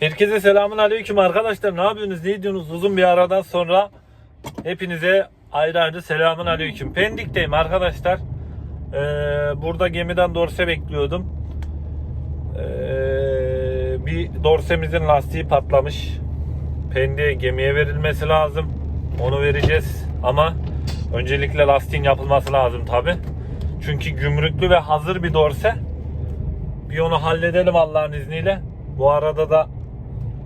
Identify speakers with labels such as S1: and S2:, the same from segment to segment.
S1: Herkese selamun aleyküm arkadaşlar. Ne yapıyorsunuz? Ne ediyorsunuz? Uzun bir aradan sonra hepinize ayrı ayrı selamun aleyküm. Pendik'teyim arkadaşlar. Ee, burada gemiden dorse bekliyordum. Ee, bir dorsemizin lastiği patlamış. Pendik'e gemiye verilmesi lazım. Onu vereceğiz. Ama öncelikle lastiğin yapılması lazım tabi. Çünkü gümrüklü ve hazır bir dorse. Bir onu halledelim Allah'ın izniyle. Bu arada da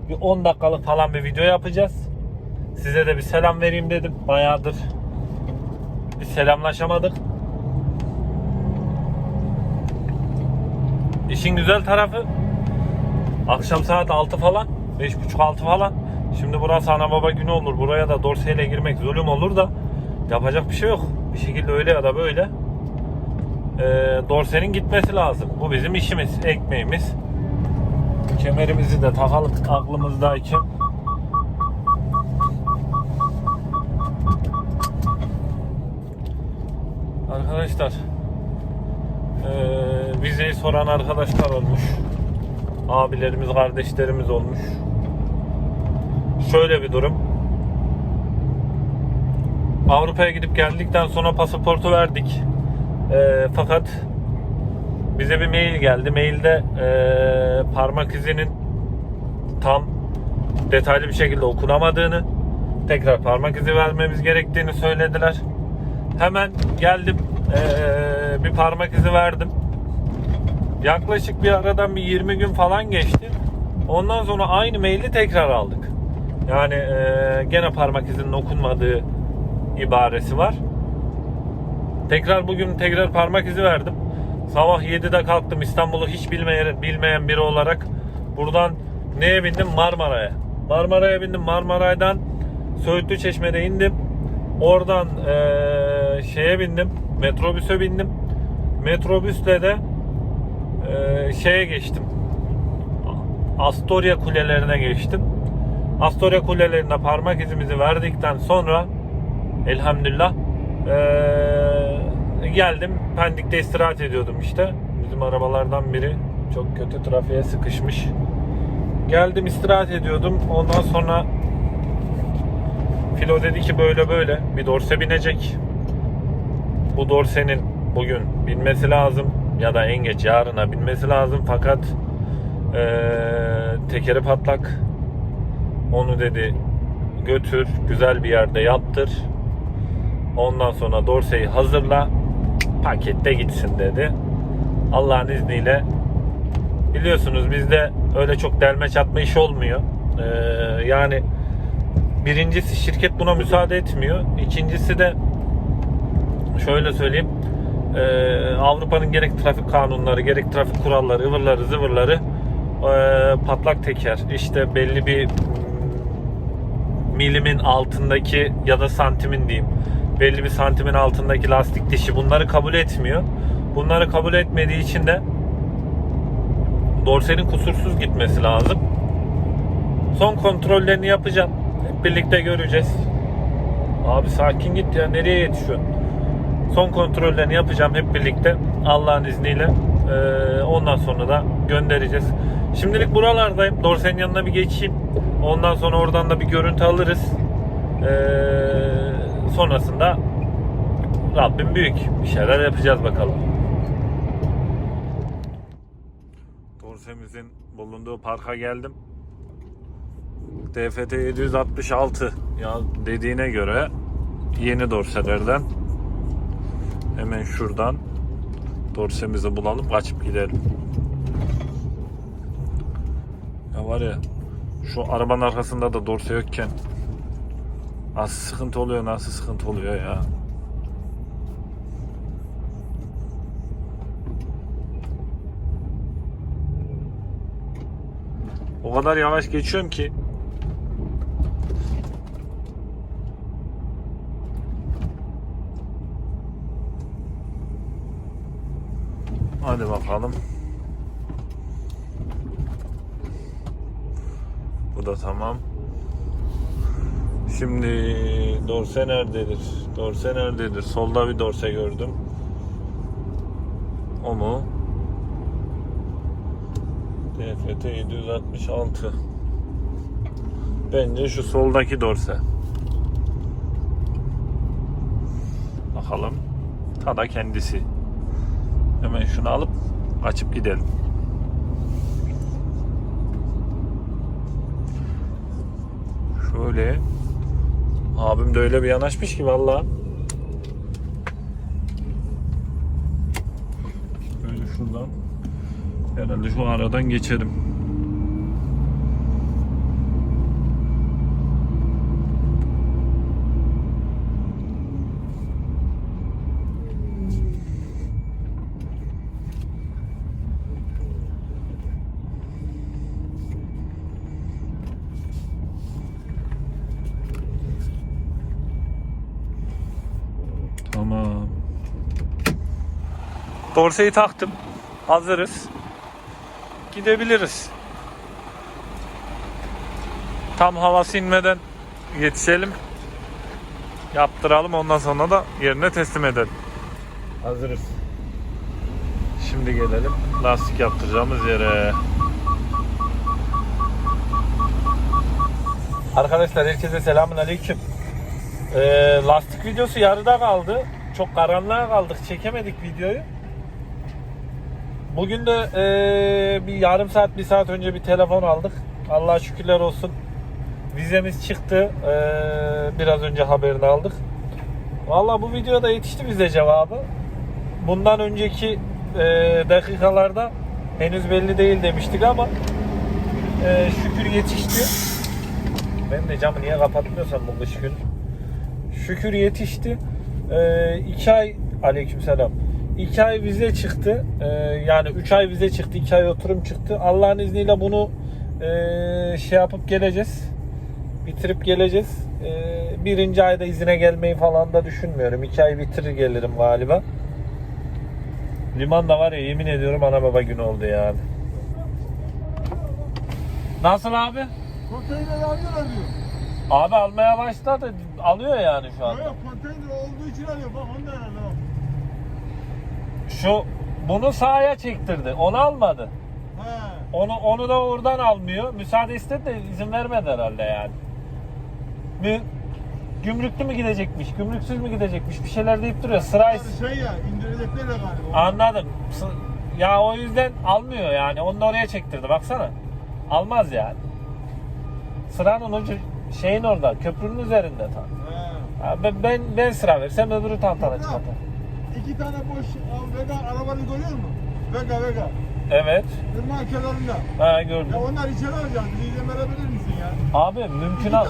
S1: bir 10 dakikalık falan bir video yapacağız. Size de bir selam vereyim dedim. Bayağıdır bir selamlaşamadık. İşin güzel tarafı akşam saat 6 falan 5.30-6 falan şimdi burası ana baba günü olur. Buraya da dorseyle girmek zulüm olur da yapacak bir şey yok. Bir şekilde öyle ya da böyle e, dorsenin gitmesi lazım. Bu bizim işimiz, ekmeğimiz. Kemerimizi de takalım aklımızdayken. Arkadaşlar eee vizeyi soran arkadaşlar olmuş. Abilerimiz, kardeşlerimiz olmuş. Şöyle bir durum. Avrupa'ya gidip geldikten sonra pasaportu verdik. Eee, fakat bize bir mail geldi. Mailde eee, parmak izinin tam detaylı bir şekilde okunamadığını, tekrar parmak izi vermemiz gerektiğini söylediler. Hemen geldim, eee, bir parmak izi verdim. Yaklaşık bir aradan bir 20 gün falan geçti. Ondan sonra aynı maili tekrar aldık. Yani eee, gene parmak izinin okunmadığı ibaresi var. Tekrar bugün tekrar parmak izi verdim. Sabah 7'de kalktım İstanbul'u hiç bilmeyen, biri olarak. Buradan neye bindim? Marmara'ya. Marmara'ya bindim. Marmaray'dan Söğütlü Çeşme'de indim. Oradan eee, şeye bindim. Metrobüse bindim. Metrobüsle de eee, şeye geçtim. Astoria kulelerine geçtim. Astoria kulelerinde parmak izimizi verdikten sonra elhamdülillah eee, geldim. Pendik'te istirahat ediyordum işte. Bizim arabalardan biri çok kötü trafiğe sıkışmış. Geldim istirahat ediyordum. Ondan sonra Filo dedi ki böyle böyle bir dorse binecek. Bu dorsenin bugün binmesi lazım ya da en geç yarına binmesi lazım fakat eee, tekeri patlak. Onu dedi götür güzel bir yerde yaptır. Ondan sonra dorseyi hazırla pakette gitsin dedi. Allah'ın izniyle biliyorsunuz bizde öyle çok delme çatma iş olmuyor. Ee, yani birincisi şirket buna müsaade etmiyor. İkincisi de şöyle söyleyeyim. Ee, Avrupa'nın gerek trafik kanunları, gerek trafik kuralları, ıvırları, zıvırları ee, patlak teker, işte belli bir milimin altındaki ya da santimin diyeyim belli bir santimin altındaki lastik dişi bunları kabul etmiyor. Bunları kabul etmediği için de dorsenin kusursuz gitmesi lazım. Son kontrollerini yapacağım. Hep birlikte göreceğiz. Abi sakin git ya nereye yetişiyorsun? Son kontrollerini yapacağım hep birlikte Allah'ın izniyle. Ee, ondan sonra da göndereceğiz. Şimdilik buralardayım. Dorsenin yanına bir geçeyim. Ondan sonra oradan da bir görüntü alırız. Ee, sonrasında Rabbim büyük. Bir şeyler yapacağız bakalım. Dorsemizin bulunduğu parka geldim. DFT 766 ya dediğine göre yeni dorselerden hemen şuradan dorsemizi bulalım kaçıp gidelim. Ya var ya şu arabanın arkasında da dorse yokken nasıl sıkıntı oluyor nasıl sıkıntı oluyor ya. O kadar yavaş geçiyorum ki Hadi bakalım. Bu da tamam. Şimdi dorse nerededir? Dorse nerededir? Solda bir dorse gördüm. O mu? TFT 766 Bence şu soldaki dorse. Bakalım. Ta da kendisi. Hemen şunu alıp açıp gidelim. Şöyle. Abim de öyle bir yanaşmış ki vallahi. Böyle şuradan. Herhalde şu aradan geçerim. Tamam. Dorseyi taktım. Hazırız. Gidebiliriz. Tam havası inmeden yetişelim. Yaptıralım ondan sonra da yerine teslim edelim. Hazırız. Şimdi gelelim lastik yaptıracağımız yere. Arkadaşlar herkese selamun aleyküm. Ee, lastik videosu yarıda kaldı. Çok karanlığa kaldık. Çekemedik videoyu. Bugün de ee, bir yarım saat, bir saat önce bir telefon aldık. Allah'a şükürler olsun. Vizemiz çıktı. Ee, biraz önce haberini aldık. Vallahi bu videoda yetişti bize cevabı. Bundan önceki ee, dakikalarda henüz belli değil demiştik ama ee, şükür yetişti. Ben de camı niye kapatmıyorsam bu kış gün. Şükür yetişti. Ee, iki ay aleykümselam. İki ay vize çıktı. Ee, yani üç ay vize çıktı. iki ay oturum çıktı. Allah'ın izniyle bunu ee, şey yapıp geleceğiz. Bitirip geleceğiz. Ee, birinci ayda izine gelmeyi falan da düşünmüyorum. İki ay bitirir gelirim galiba. Liman da var ya yemin ediyorum ana baba günü oldu yani. Nasıl abi?
S2: Konteyner alıyor alıyor.
S1: Abi almaya başladı. Alıyor yani şu anda.
S2: yok konteyner olduğu için alıyor. Bak ondan alıyor.
S1: Şu bunu sahaya çektirdi. Onu almadı.
S2: He.
S1: Onu onu da oradan almıyor. Müsaade istedi de izin vermedi herhalde yani. Mü, gümrüklü mü gidecekmiş, gümrüksüz mü gidecekmiş bir şeyler deyip duruyor. Sıra
S2: Yani şey ya indirecekler ya galiba.
S1: anladım. Ya o yüzden almıyor yani. Onu da oraya çektirdi baksana. Almaz yani. Sıranın ucu şeyin orada, köprünün üzerinde tam.
S2: He.
S1: Ben, ben, ben sıra versem öbürü tantana çıkartır.
S2: İki tane boş al, Vega arabanı görüyor musun? Vega Vega.
S1: Evet.
S2: Irmak kenarında.
S1: Ha gördüm.
S2: Ya onlar içeri alacağız. Bizi verebilir misin ya?
S1: Abi mümkün al.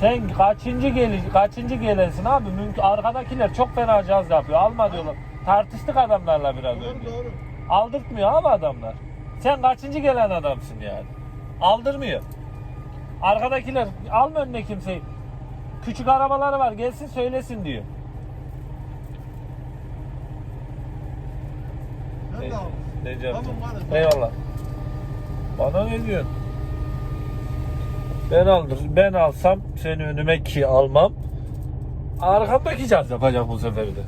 S1: Sen kaçıncı gel kaçıncı gelensin abi? Mümkün arkadakiler çok fena caz yapıyor. Alma diyorlar. Tartıştık adamlarla biraz
S2: Doğru
S1: önce.
S2: doğru.
S1: Aldırtmıyor abi adamlar. Sen kaçıncı gelen adamsın yani? Aldırmıyor. Arkadakiler alma önüne kimseyi. Küçük arabaları var gelsin söylesin diyor. Ne?
S2: Tamam, var.
S1: Eyvallah. Bana ne diyorsun? Ben aldır, ben alsam seni önüme ki almam. Arkamdaki caz yapacak bu sefer de.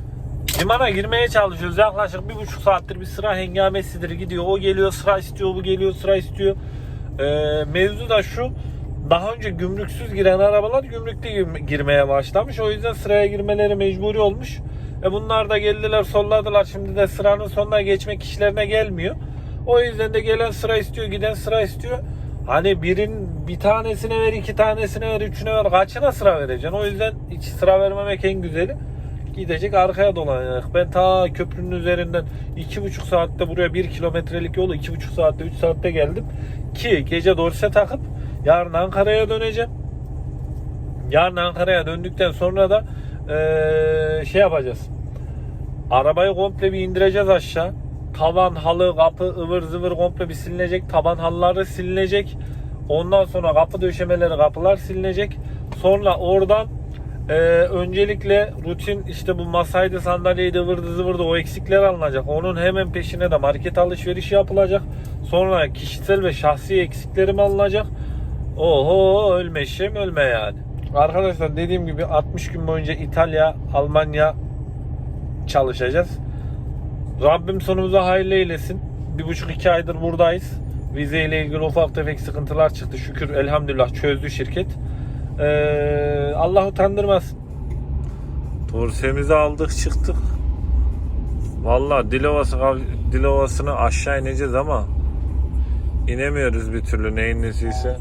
S1: Limana girmeye çalışıyoruz. Yaklaşık bir buçuk saattir bir sıra hengamesidir gidiyor. O geliyor sıra istiyor, bu geliyor sıra istiyor. Ee, mevzu da şu. Daha önce gümrüksüz giren arabalar gümrükte gir- girmeye başlamış. O yüzden sıraya girmeleri mecburi olmuş. E bunlar da geldiler solladılar. Şimdi de sıranın sonuna geçmek işlerine gelmiyor. O yüzden de gelen sıra istiyor, giden sıra istiyor. Hani birin bir tanesine ver, iki tanesine ver, üçüne ver. Kaçına sıra vereceksin? O yüzden hiç sıra vermemek en güzeli. Gidecek arkaya dolanacak. Ben ta köprünün üzerinden iki buçuk saatte buraya bir kilometrelik yolu iki buçuk saatte, üç saatte geldim. Ki gece dorse takıp yarın Ankara'ya döneceğim. Yarın Ankara'ya döndükten sonra da eee, şey yapacağız. Arabayı komple bir indireceğiz aşağı. Tavan, halı, kapı, ıvır zıvır komple bir silinecek. Taban halıları silinecek. Ondan sonra kapı döşemeleri, kapılar silinecek. Sonra oradan e, öncelikle rutin işte bu masaydı, sandalyeydi, ıvırdı zıvırdı o eksikler alınacak. Onun hemen peşine de market alışverişi yapılacak. Sonra kişisel ve şahsi eksiklerim alınacak. Oho ölme işim ölme yani. Arkadaşlar dediğim gibi 60 gün boyunca İtalya, Almanya çalışacağız. Rabbim sonumuza hayırlı eylesin. Bir buçuk iki aydır buradayız. Vize ile ilgili ufak tefek sıkıntılar çıktı. Şükür elhamdülillah çözdü şirket. Ee, Allah utandırmasın. Dorsemizi aldık çıktık. Valla Dilovası, Dilovası'nı aşağı ineceğiz ama inemiyoruz bir türlü neyin nesiyse.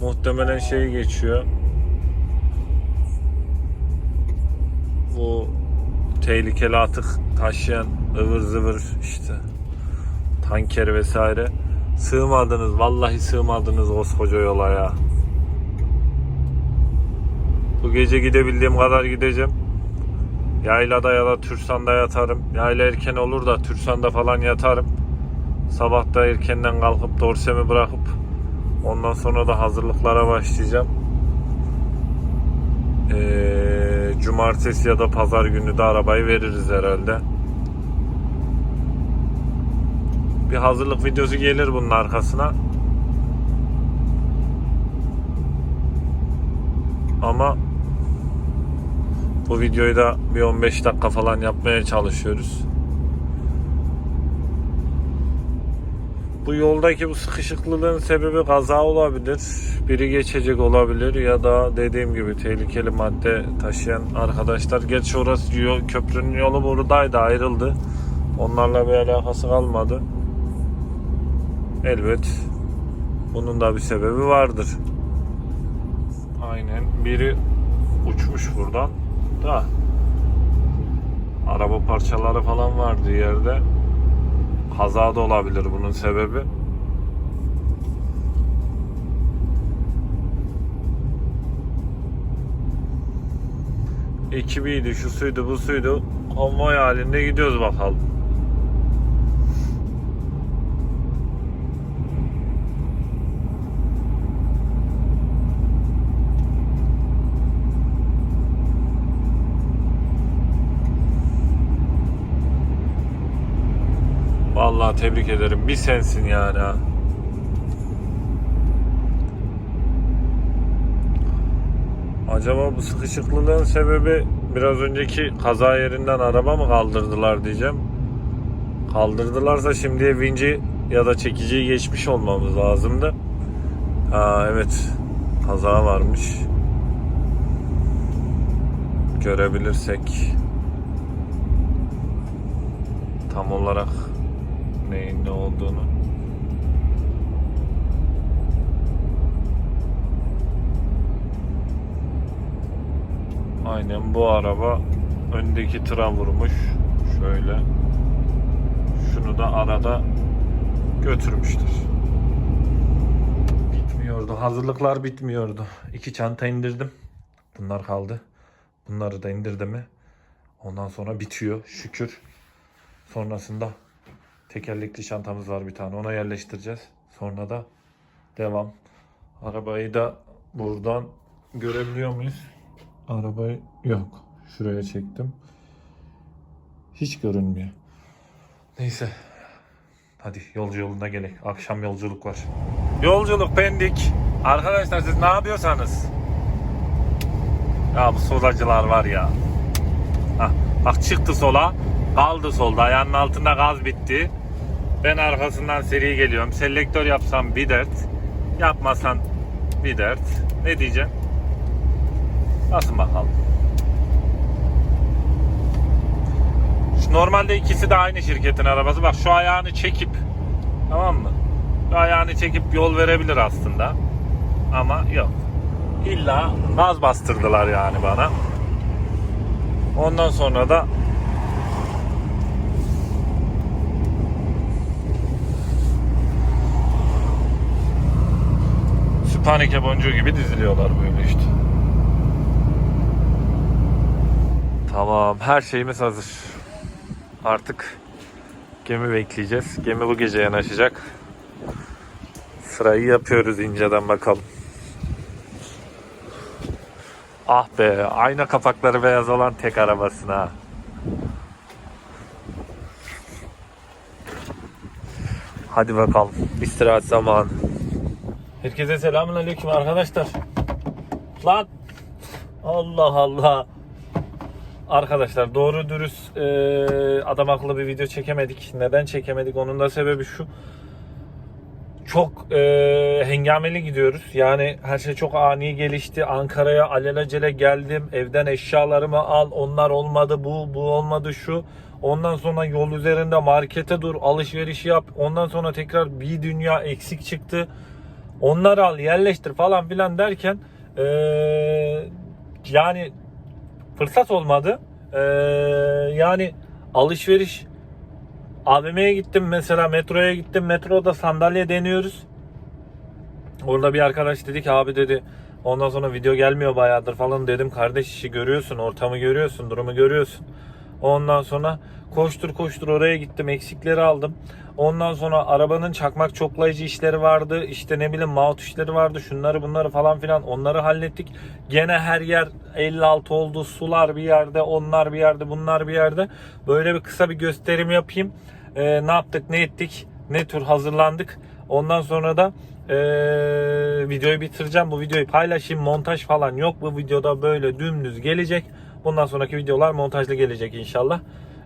S1: Muhtemelen şey geçiyor. Tehlikeli atık taşıyan ıvır zıvır işte tanker vesaire. Sığmadınız vallahi sığmadınız koskoca yola ya. Bu gece gidebildiğim kadar gideceğim. Yaylada ya da Türsan'da yatarım. Yayla erken olur da Türsan'da falan yatarım. Sabah da erkenden kalkıp dorsemi bırakıp ondan sonra da hazırlıklara başlayacağım. Ee, cumartesi ya da pazar günü de arabayı veririz herhalde. Bir hazırlık videosu gelir bunun arkasına. Ama bu videoyu da bir 15 dakika falan yapmaya çalışıyoruz. Bu yoldaki bu sıkışıklılığın sebebi kaza olabilir. Biri geçecek olabilir ya da dediğim gibi tehlikeli madde taşıyan arkadaşlar. Gerçi orası yol, köprünün yolu buradaydı ayrıldı. Onlarla bir alakası kalmadı. Elbet bunun da bir sebebi vardır. Aynen biri uçmuş buradan da araba parçaları falan vardı yerde. Kaza da olabilir bunun sebebi. Ekibiydi, şu suydu, bu suydu. Konvoy halinde gidiyoruz bakalım. Vallahi tebrik ederim. Bir sensin yani. Acaba bu sıkışıklılığın sebebi biraz önceki kaza yerinden araba mı kaldırdılar diyeceğim. Kaldırdılarsa şimdiye vinci ya da çekiciyi geçmiş olmamız lazımdı. Ha evet. Kaza varmış. Görebilirsek tam olarak neyin ne olduğunu. Aynen bu araba öndeki tıra vurmuş. Şöyle. Şunu da arada götürmüştür. Bitmiyordu. Hazırlıklar bitmiyordu. İki çanta indirdim. Bunlar kaldı. Bunları da indirdim mi? Ondan sonra bitiyor şükür. Sonrasında tekerlekli çantamız var bir tane. Ona yerleştireceğiz. Sonra da devam. Arabayı da buradan görebiliyor muyuz? Arabayı yok. Şuraya çektim. Hiç görünmüyor. Neyse. Hadi yolcu yolunda gerek. Akşam yolculuk var. Yolculuk pendik. Arkadaşlar siz ne yapıyorsanız. Ya bu solacılar var ya. Hah, bak çıktı sola. Kaldı solda. Ayağının altında gaz bitti. Ben arkasından seri geliyorum. Selektör yapsam bir dert. Yapmasan bir dert. Ne diyeceksin? Nasıl bakalım. Şu normalde ikisi de aynı şirketin arabası. Bak şu ayağını çekip tamam mı? Şu ayağını çekip yol verebilir aslında. Ama yok. İlla gaz bastırdılar yani bana. Ondan sonra da Sübhaneke boncuğu gibi diziliyorlar böyle işte. Tamam, her şeyimiz hazır. Artık gemi bekleyeceğiz. Gemi bu gece yanaşacak. Sırayı yapıyoruz inceden bakalım. Ah be, ayna kapakları beyaz olan tek arabasına. Hadi bakalım, istirahat zamanı. Herkese selamun aleyküm arkadaşlar. Lan Allah Allah. Arkadaşlar doğru dürüst e, adam akıllı bir video çekemedik. Neden çekemedik? Onun da sebebi şu. çok e, hengameli gidiyoruz. Yani her şey çok ani gelişti. Ankara'ya alelacele geldim. Evden eşyalarımı al. Onlar olmadı. Bu bu olmadı şu. Ondan sonra yol üzerinde markete dur. Alışveriş yap. Ondan sonra tekrar bir dünya eksik çıktı. Onları al yerleştir falan filan derken e, yani fırsat olmadı. E, yani alışveriş AVM'ye gittim mesela metroya gittim. Metroda sandalye deniyoruz. Orada bir arkadaş dedi ki abi dedi ondan sonra video gelmiyor bayağıdır falan dedim. Kardeş işi görüyorsun, ortamı görüyorsun, durumu görüyorsun. Ondan sonra koştur koştur oraya gittim. Eksikleri aldım. Ondan sonra arabanın çakmak çoklayıcı işleri vardı. İşte ne bileyim maut işleri vardı. Şunları bunları falan filan onları hallettik. Gene her yer 56 oldu. Sular bir yerde, onlar bir yerde, bunlar bir yerde. Böyle bir kısa bir gösterim yapayım. Ee, ne yaptık, ne ettik, ne tür hazırlandık. Ondan sonra da ee, videoyu bitireceğim. Bu videoyu paylaşayım. Montaj falan yok. Bu videoda böyle dümdüz gelecek. Bundan sonraki videolar montajlı gelecek inşallah.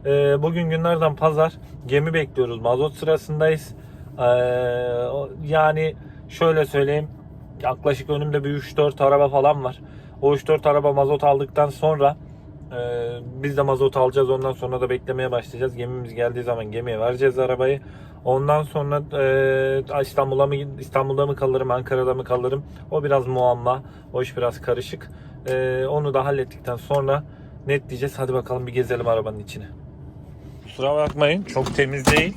S1: Ee, bugün günlerden pazar. Gemi bekliyoruz. Mazot sırasındayız. O- yani şöyle söyleyeyim. Yaklaşık önümde bir 3-4 araba falan var. O 3-4 araba mazot aldıktan sonra e, biz de mazot alacağız. Ondan sonra da beklemeye başlayacağız. Gemimiz geldiği zaman gemiye vereceğiz arabayı. Ondan sonra e, İstanbul'a mı İstanbul'da mı kalırım, Ankara'da mı kalırım? O biraz muamma. O iş biraz karışık. E, onu da hallettikten sonra net diyeceğiz. Hadi bakalım bir gezelim arabanın içine. Kusura bakmayın. Çok temiz değil.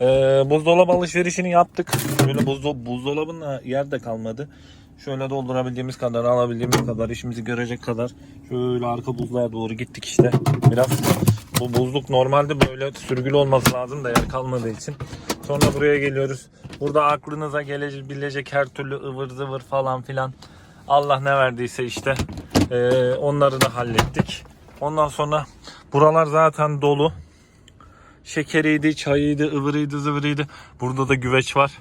S1: E, buzdolabı alışverişini yaptık. Böyle buzdo buzdolabının yer de kalmadı. Şöyle doldurabildiğimiz kadar, alabildiğimiz kadar, işimizi görecek kadar şöyle arka buzluğa doğru gittik işte. Biraz bu buzluk normalde böyle sürgülü olması lazım da yer kalmadığı için. Sonra buraya geliyoruz. Burada aklınıza gelebilecek her türlü ıvır zıvır falan filan. Allah ne verdiyse işte eee, onları da hallettik. Ondan sonra buralar zaten dolu. Şekeriydi, çayıydı, ıvırıydı, zıvırıydı. Burada da güveç var.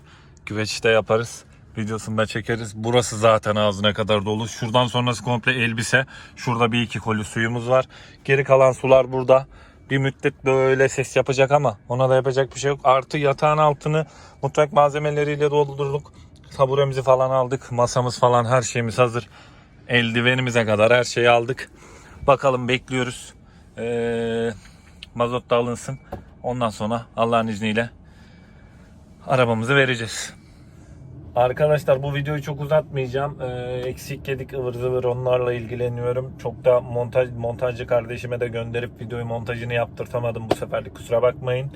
S1: Güveç de yaparız. Videosunu da çekeriz. Burası zaten ağzına kadar dolu. Şuradan sonrası komple elbise. Şurada bir iki koli suyumuz var. Geri kalan sular burada. Bir müddet böyle ses yapacak ama ona da yapacak bir şey yok. Artı yatağın altını mutfak malzemeleriyle doldurduk. Taburemizi falan aldık. Masamız falan her şeyimiz hazır. Eldivenimize kadar her şeyi aldık. Bakalım bekliyoruz. Ee, mazot da alınsın. Ondan sonra Allah'ın izniyle arabamızı vereceğiz. Arkadaşlar bu videoyu çok uzatmayacağım. Ee, eksik yedik ıvır zıvır onlarla ilgileniyorum. Çok da montaj montajcı kardeşime de gönderip videoyu montajını yaptırtamadım bu seferlik kusura bakmayın.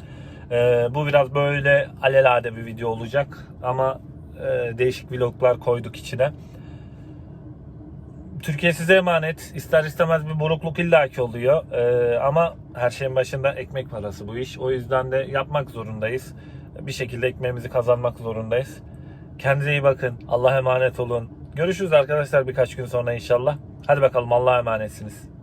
S1: Ee, bu biraz böyle alelade bir video olacak ama e, değişik vloglar koyduk içine. Türkiye size emanet. İster istemez bir burukluk illaki oluyor. Ee, ama her şeyin başında ekmek parası bu iş. O yüzden de yapmak zorundayız. Bir şekilde ekmeğimizi kazanmak zorundayız. Kendinize iyi bakın. Allah'a emanet olun. Görüşürüz arkadaşlar birkaç gün sonra inşallah. Hadi bakalım Allah'a emanetsiniz.